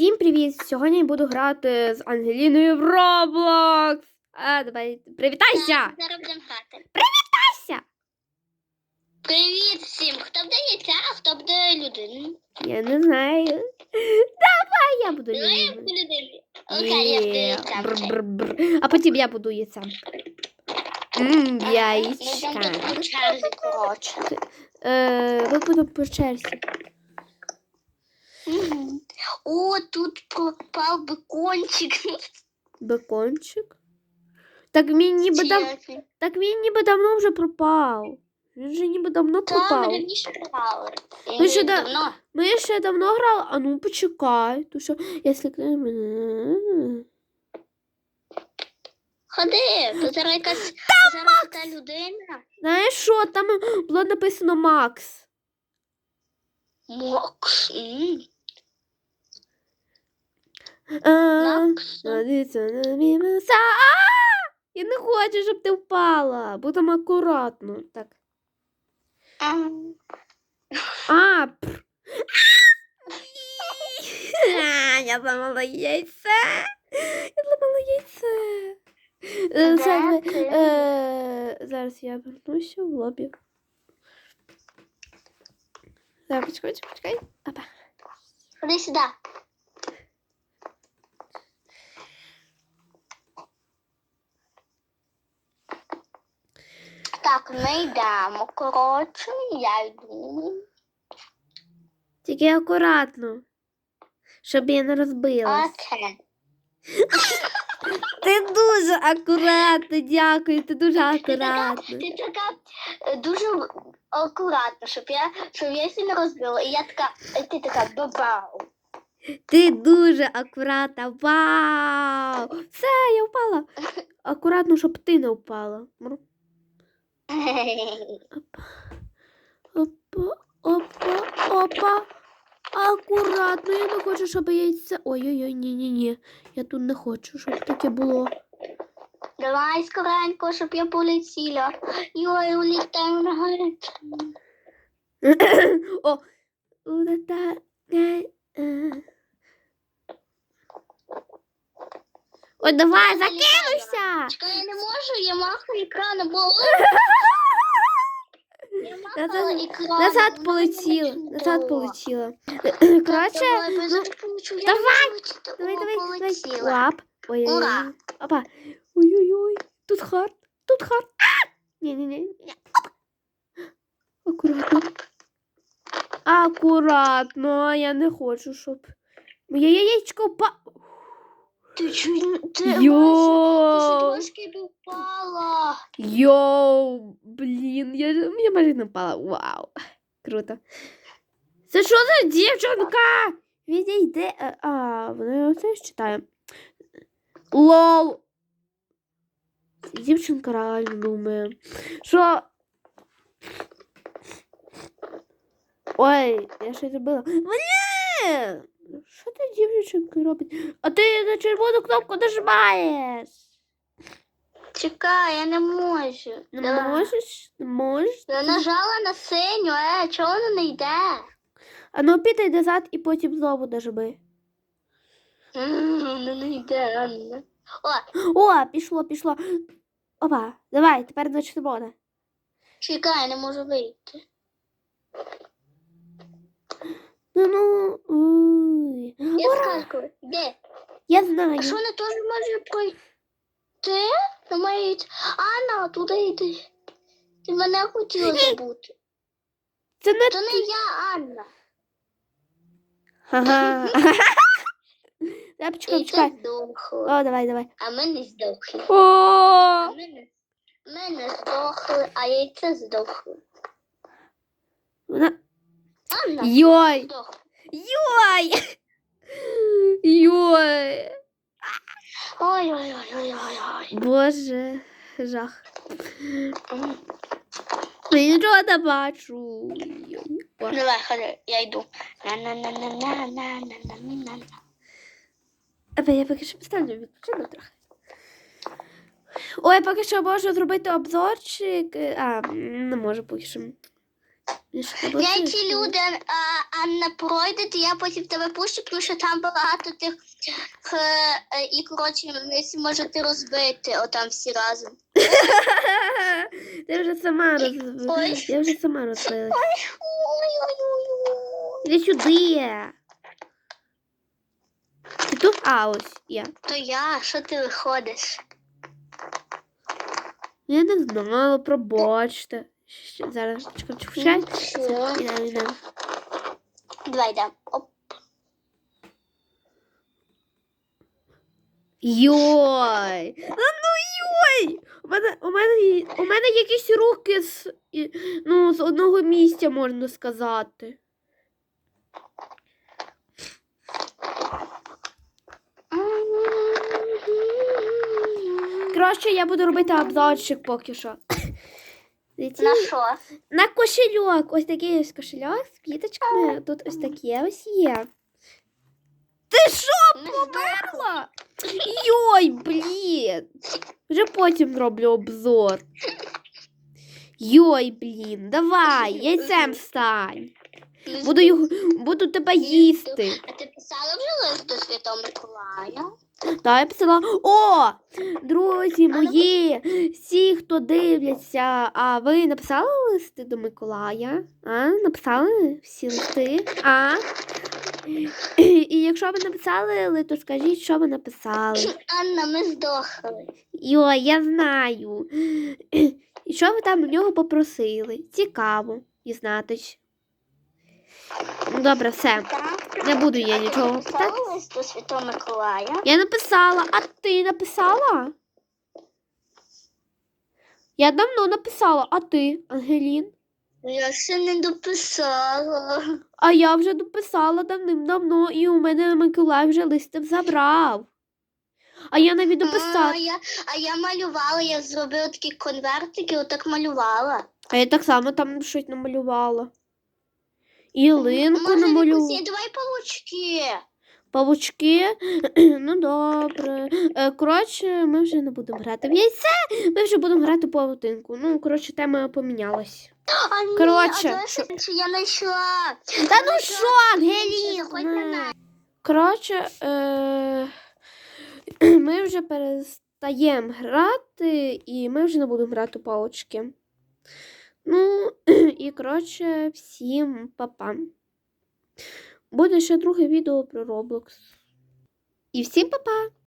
Всім привіт! Сьогодні я буду грати з Ангеліною в Roblox. А, давай, привітайся! Зараз будемо грати. Привітайся! Привіт всім! Хто буде яйця, а хто буде людиною? Я не знаю. Давай я буду Давай я людиною. буду людиною. Окей, я буду Є, бр-бр-бр. А потім я буду яйцем. Яєчка. Ми йдемо по черзі, коротше. Е, ми будемо по черзі. Мгм. О, тут пропав бекончик. Бекончик. Так він ніби дав... Так він ніби давно вже пропав. Він же ніби давно ми пропав. ми да- давно. Ми ще давно грали, а ну почекай. То що, якщо мене. Ходи, то зараз якась зараз та людина. Знаєш що, там було написано Макс. Мокс. м, А, Макс. Надіться на мінуса. А! Я не хочу, щоб ти впала. Будемо акуратно. Так. А. Я зламала яйце. Я зламала яйце. Е, Зараз, е, зараз я вернуся в лобі. Так, почекай, почекай. Опа. Ходи сюди. Так, ми йдемо. Коротше, я йду. Тільки акуратно. Щоб я не розбилась. Окей. Ти дуже акуратно, дякую, ти дуже Ти така, ти така е, дуже акуратна, щоб я, щоб я сильно розбила. І я така, і ти така бабау. Ти дуже акуратна. Вау! Все, я впала. Акуратно, щоб ти не впала. Опа, опа, опа. Акуратно, я не хочу, щоб яйце. Ой-ой-ой, ні-ні-ні. Я тут не хочу, щоб таке було. Давай скоренько, щоб я полетіла. Йой, улітаю на гарячу. О, улетай. Ой, давай, закинуйся. Чекай, я не можу, я махаю екраном, бо... Я махала Назад- екраном. Назад полетіла, назад полетіла. Коротше, давай, ну. Я давай, не давай, О, давай, давай. полетіла. Лап. Ой, ой, Ура. ой. Опа. Ой-ой-ой. Тут хард, тут хард. Ні-ні-ні. Акуратно. Акуратно, я не хочу, щоб. Моє яєчко па. Ти чуть ти Йоу! Ти трошки б упала. Йоу, блін, я, я майже не впала. Вау. Круто. Це що за дівчинка? Відійде. Е, А, вона це ж читає. Лол. Дівчинка реально думає. Що? Ой, я щось зробила. Блін! Що ти дівчинка робить? А ти на червону кнопку нажимаєш. Чекай, я не можу. Не Давай. можеш? Не можеш? Я нажала на синю, е, чого воно не йде? А ну піди назад і потім знову нажми. М, не йде, Анна. О, О, пішло, пішло. Опа, давай, тепер на червоне. чекай, я не можу вийти. Ну ну. Я Ура! скажу, де? Я знаю. А що вона теж може пройти? Ну, має... Анна, туди йди. Ти мене хотіла забути. Це не То не я, Анна. Ага. Я почекай, І ти почекай. здохла. О, давай, давай. А ми не здохли. О! А ми не, ми не здохли, а яйце здохло. Вона... Анна Йой! Йой! Йой! Ой-ой-ой-ой-ой. Боже, жах. Я нічого не бачу. О. Давай, ходи, я йду. Аби я поки що поставлю відпочину трохи. Ой, поки що можу зробити обзорчик. А, не можу поки що. Я ці люди, а, Анна, пройдете, я потім тебе пущу, тому що там багато тих. е, і, коротше, ви можете розбити отам всі разом. Ти вже сама роз... Ой. Я вже сама розбилась. Іди сюди. Ти тут? А, ось я. То я, що ти виходиш? Я не знала, пробачте. Щ- Зараз чекай, чекай. Все. Ідемо, ідемо. Давай, да. Оп. Йой! А ну йой! У мене, у мене, у мене якісь руки з, ну, з одного місця, можна сказати. Коротше, я буду робити обзорчик поки що. Дивіться, На що? На кошельок. Ось такий ось кошельок з квіточками. Тут ось такі ось є. Ти що, померла? Йой, блін. Вже потім зроблю обзор. Йой, блін, давай, яйцем стань. Буду, його, буду тебе їсти. А ти писала вже лист до Святого Миколая? Та я писала. О! Друзі мої, всі, хто дивляться, а ви написали листи до Миколая? А? Написали всі листи? А? І якщо ви написали, то скажіть, що ви написали. Анна, ми здохли. Йо, я знаю. І що ви там у нього попросили? Цікаво дізнатись. Ну, Добре, все. Не буду я А ти нічого написала питати. лист до Святого Миколая? Я написала, а ти написала? Я давно написала, а ти, Ангелін? Я ще не дописала. А я вже дописала давним-давно, і у мене Миколай вже листів забрав. А я навіть А дописала. я, а я малювала, я зробила такі конвертики, отак малювала. А я так само там щось намалювала. І линку Може, давай павучки. Павучки. Ну добре. Е, Коротше, ми вже не будемо грати в яйце, ми вже будемо грати в павутинку. Ну, коротше, тема помінялась. А Коротше, а що- я знайшла. Та ну що, Ангеліна. Коротше, е... ми вже перестаємо грати, і ми вже не будемо грати палочки. Ну, і коротше, всім па-па. Буде ще друге відео про Roblox. І всім па-па!